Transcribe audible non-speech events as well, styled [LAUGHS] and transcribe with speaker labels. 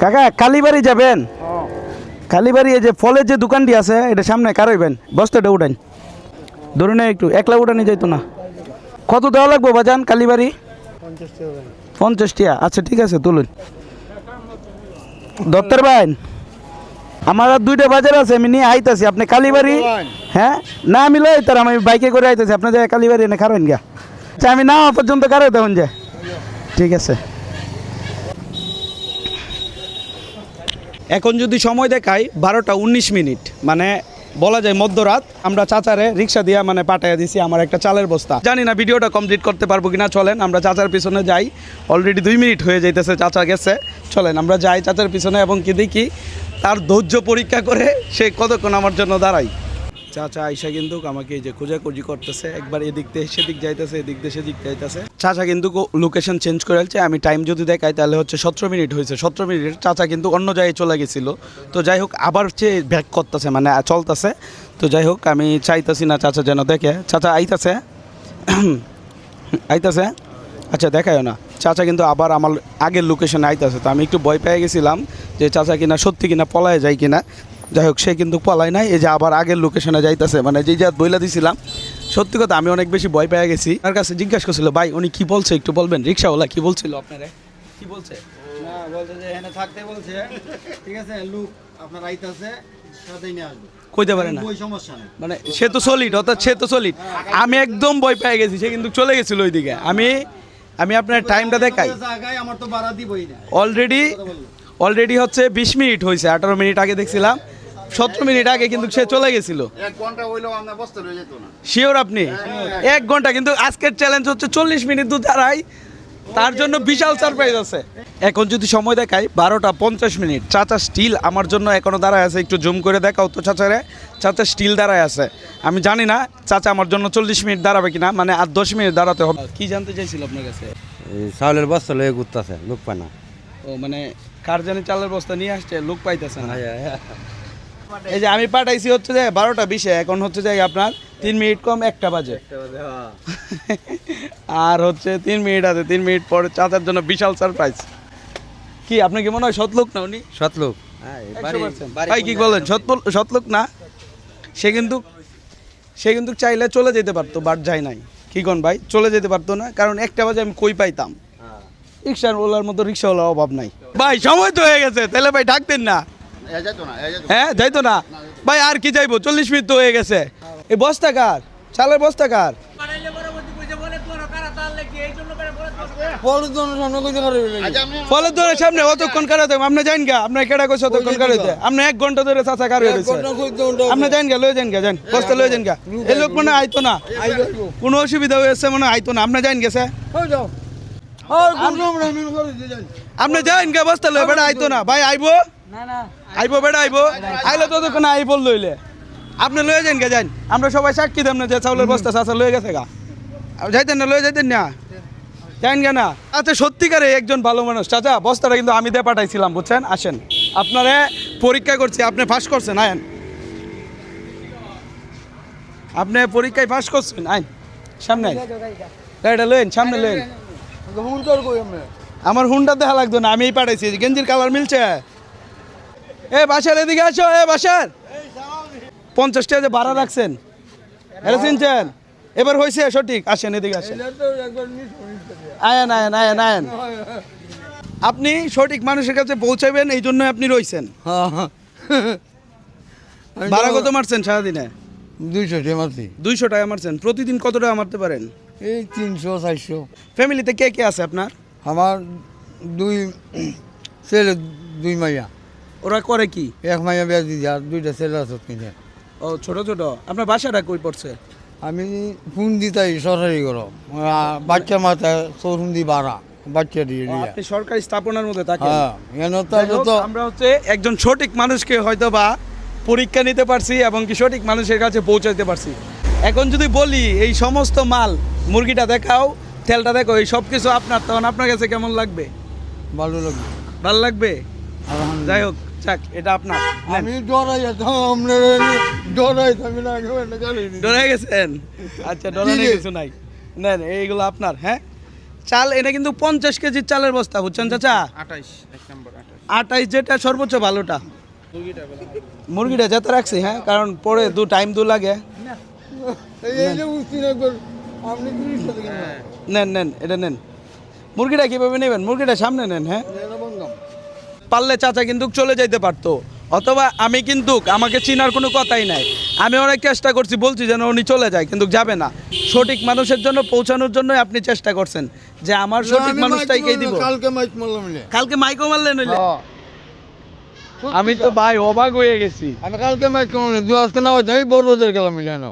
Speaker 1: কাকা কালীবাড়ি যাবেন? কালীবাড়ি এই যে ফলের যে দোকানটি আছে এটা সামনে কার হইবেন? বস্তাটা উঠান। ধরুন একটু একলা উঠানি যাইতো না। কত দেওয়া লাগবো বাজান কালীবাড়ি? পঞ্চাশ টিয়া আচ্ছা ঠিক আছে তুলুন। দত্তর ভাই আমার আর দুইটা বাজার আছে আমি নিয়ে আইতাছি। আপনি কালীবাড়ি? হ্যাঁ? না আমি লই তার আমি বাইকে করে আইতাছি। আপনি যে কালীবাড়ি এনে খারেন গা। আচ্ছা আমি না পর্যন্ত কারও তখন যে ঠিক আছে। এখন যদি সময় দেখাই, বারোটা উনিশ মিনিট। মানে বলা যায় মধ্যরাত, আমরা চাচারে রিক্সা দিয়ে মানে পাঠাইয়া দিছি আমার একটা চালের বস্তা। জানি না ভিডিওটা কমপ্লিট করতে পারব কিনা, চলেন আমরা চাচার পিছনে যাই। অলরেডি দুই মিনিট হয়ে যাইতেছে, চাচা গেছে। চলেন আমরা যাই চাচার পিছনে এবং কি দেখি, তার ধৈর্য পরীক্ষা করে সে কতক্ষণ আমার জন্য দাঁড়াই চাচা আইসা কিন্তু আমাকে এই যে খোঁজাখুঁজি করতেছে। একবার এদিক দিয়ে সেদিক যাইতেছে, এদিক দিয়ে সেদিক যাইতেছে। চাচা কিন্তু লোকেশন চেঞ্জ করে ফেলছে। আমি টাইম যদি দেখাই তাহলে হচ্ছে সতেরো মিনিট হয়েছে। সতেরো মিনিট চাচা কিন্তু অন্য জায়গায় চলে গেছিল। তো যাই হোক, আবার সে ব্যাক করতেছে মানে চলতেছে। তো যাই হোক, আমি চাইতেছি না চাচা যেন দেখে। চাচা আইতাছে? [CLEARS THROAT] আইতাছে? আচ্ছা দেখায় না। চাচা কিন্তু আবার আমার আগের লোকেশনে আইতাছে। তো আমি একটু ভয় পেয়ে গেছিলাম যে চাচা কিনা সত্যি কিনা পলায় যায় কিনা। যাই হোক সে কিন্তু পলায় নাই। এই যে আবার আগের লোকেশনে যাইতেছে। মানে যে যা বইলা দিছিলাম সত্যি কথা আমি অনেক বেশি ভয় পেয়ে গেছি। তার কাছে জিজ্ঞাসা করছিল ভাই উনি কি বলছে? একটু বলবেন। রিক্সাওয়ালা কি বলছিল আপনারা? কি বলছে?
Speaker 2: না বলছে যে এখানে থাকতে বলছে। ঠিক আছে লুক আপনার আইতাছে সাথেই নিয়ে আসবে।
Speaker 1: কইতে পারে না।
Speaker 2: ওই সমস্যা নেই।
Speaker 1: মানে সে তো সলিড অর্থাৎ সে তো সলিড আমি একদম ভয় পেয়ে গেছি সে কিন্তু চলে গেছিল ওইদিকে। আমি আমি আপনার টাইমটা দেখাই। অলরেডি অলরেডি হচ্ছে বিশ মিনিট হয়েছে আঠারো মিনিট আগে দেখছিলাম। সতেরো মিনিট আগে কিন্তু সে চলে গেছিল। শিওর আপনি? এক ঘণ্টা কিন্তু আজকের চ্যালেঞ্জ হচ্ছে চল্লিশ মিনিট দু দাঁড়াই তার জন্য বিশাল সারপ্রাইজ আছে। এখন যদি সময় দেখাই বারোটা পঞ্চাশ মিনিট। চাচা স্টিল আমার জন্য এখনও দাঁড়ায় আছে একটু জুম করে দেখাও তো চাচারে। চাচা স্টিল দাঁড়ায় আছে। আমি জানি না চাচা আমার জন্য চল্লিশ মিনিট দাঁড়াবে কিনা মানে আর দশ মিনিট দাঁড়াতে হবে। কি জানতে চাইছিল আপনার কাছে?
Speaker 3: চাউলের বস্তা লয়ে ঘুরতেছে লোক পায় না।
Speaker 1: ও মানে কার জানি চালের বস্তা নিয়ে আসছে লোক পাইতেছে না। এই যে আমি পাঠাইছি হচ্ছে যে বারোটা বিশে এখন হচ্ছে যে আপনার তিন মিনিট কম একটা বাজে। [LAUGHS] আর হচ্ছে তিন মিনিট আছে তিন মিনিট পরে চাচার জন্য বিশাল সারপ্রাইজ কি আপনি কি মনে হয় সৎলোক না উনি?
Speaker 3: সৎ লোক।
Speaker 1: একশো percent। ভাই কি বলেন সৎলোক না? সে কিন্তু সে কিন্তু চাইলে চলে যেতে পারতো বাট যায় নাই। কি কোন ভাই? চলে যেতে পারতো না কারণ একটা বাজে আমি কই পাইতাম? রিক্সার ওলার মতো রিক্সাওয়ালার অভাব নাই। ভাই সময় তো হয়ে গেছে তাহলে ভাই ডাকতেন না। হ্যাঁ যাইতো না। ভাই আর কি যাইবো? চল্লিশ মিনিট তো হয়ে গেছে। এই বস্তা কার? চালের বস্তা কার? ফলের সামনে অতক্ষণ আপনি যাইন গা আপনি কেডা কইছে অতক্ষণ কার আপনি এক ঘণ্টা ধরে চাচা কার হইছে আপনি যাইন গা লয়ে যান গা যান বস্তা লয়ে যান গা। এই লোক মানে আইতো না। কোনো অসুবিধা হয়েছে মনে আইতো না। আপনি যাইন গেছে? আপনি যাইন গা বস্তা লয়ে বেড়া আইতো না। ভাই আইবো? আইবো বেড়া আইবো। আইলে ততক্ষণ আইবো লইলে। আপনি লয়ে যান গা যান। আমরা সবাই সাক্ষী দেন না যে চাউলের বস্তা চাচা লয়ে গেছে গা। যাইতেন না লয়ে যাইতেন না। জানেন কেন আচ্ছা সত্যিকারে একজন ভালো মানুষ। চাচা বস্তাটা কিন্তু আমি দিয়ে পাঠাইছিলাম বুঝছেন? আসেন। আপনারে পরীক্ষা করছি আপনি পাস করছেন আয়েন। আপনি পরীক্ষায় পাস করছেন আইন সামনে আইন গাড়িটা লইন সামনে লইন আমার হুন্ডা দেখা লাগতো না আমি পাঠাইছি। গেঞ্জির কালার মিলছে। এ বাসার এদিকে আসো এ বাসার। পঞ্চাশ টাকা যে ভাড়া রাখছেন। এটা চিনছেন? এবার হয়েছে সঠিক। আসেন এদিকে আসেন। আয়েন আয়েন আয়েন আয়েন। আপনি সঠিক মানুষের কাছে পৌঁছাবেন এই জন্য আপনি রইছেন। ভাড়া কত মারছেন সারাদিনে?
Speaker 3: দুইশো টাকা মারছি।
Speaker 1: দুইশো টাকা মারছেন। প্রতিদিন কত টাকা মারতে পারেন?
Speaker 3: এই তিনশো চারশো।
Speaker 1: ফ্যামিলিতে কে কে আছে আপনার?
Speaker 3: আমার দুই ছেলে দুই মাইয়া।
Speaker 1: ওরা করে কি?
Speaker 3: এক মাইয়া বিয়া দিদি আর দুইটা ছেলে আছে কিনে
Speaker 1: ও ছোট ছোট। আপনার বাসাটা কই পড়ছে?
Speaker 3: আমি ফোন দিতাই সরকারি করো বাচ্চা মাথায় চৌরুন দি বাড়া বাচ্চা দিয়ে দিয়া।
Speaker 1: আপনি সরকারি স্থাপনার মধ্যে থাকেন।
Speaker 3: হ্যাঁ
Speaker 1: আমরা হচ্ছে একজন সঠিক মানুষকে হয়তো বা পরীক্ষা নিতে পারছি এবং কি সঠিক মানুষের কাছে পৌঁছাতে পারছি। এখন যদি বলি এই সমস্ত মাল মুরগিটা দেখাও তেলটা দেখো এই সব কিছু আপনার তখন আপনার কাছে কেমন লাগবে?
Speaker 3: ভালো লাগবে।
Speaker 1: ভালো লাগবে? যাই হোক যাক এটা আপনার।
Speaker 3: আমি ডরাই যেতাম আপনার ডরাই আমি না জানি
Speaker 1: গেছেন? আচ্ছা
Speaker 3: জি।
Speaker 1: কিছু নাই। নেন এইগুলো আপনার হ্যাঁ? চাল এটা কিন্তু পঞ্চাশ কেজির চালের বস্তা বুঝছেন চাচা?
Speaker 2: আঠাইশ আঠাইশ।
Speaker 1: যেটা সর্বোচ্চ ভালোটা। মুরগিটা যেতে রাখছি হ্যাঁ কারণ পরে দু টাইম দু লাগে।
Speaker 3: এই যে বুঝছি না একবার আপনি তিরিশ টাকা কিনবেন
Speaker 1: নেন নেন এটা নেন। মুরগিটা কীভাবে নেবেন? মুরগিটা সামনে নেন হ্যাঁ? পারলে চাচা কিন্তু চলে যাইতে পারতো। অথবা আমি কিন্তু আমাকে চিনার কোনো কথাই নাই। আমি অনেক চেষ্টা করছি বলছি যেন উনি চলে যায় কিন্তু যাবে না। সঠিক মানুষের জন্য পৌঁছানোর জন্য আপনি চেষ্টা করছেন যে আমার সঠিক মানুষটাইকেই দিব?
Speaker 3: কালকে মাইক মারলাম না।
Speaker 1: কালকে মাইকো মারলেন হইলে
Speaker 3: হ্যাঁ।
Speaker 1: আমি তো ভাই অবাক হয়ে গেছি।
Speaker 3: আমি কালকে মাইক মারলাম দু আজকে না হয়তো আমি বড় বাজার গেলাম মিলে না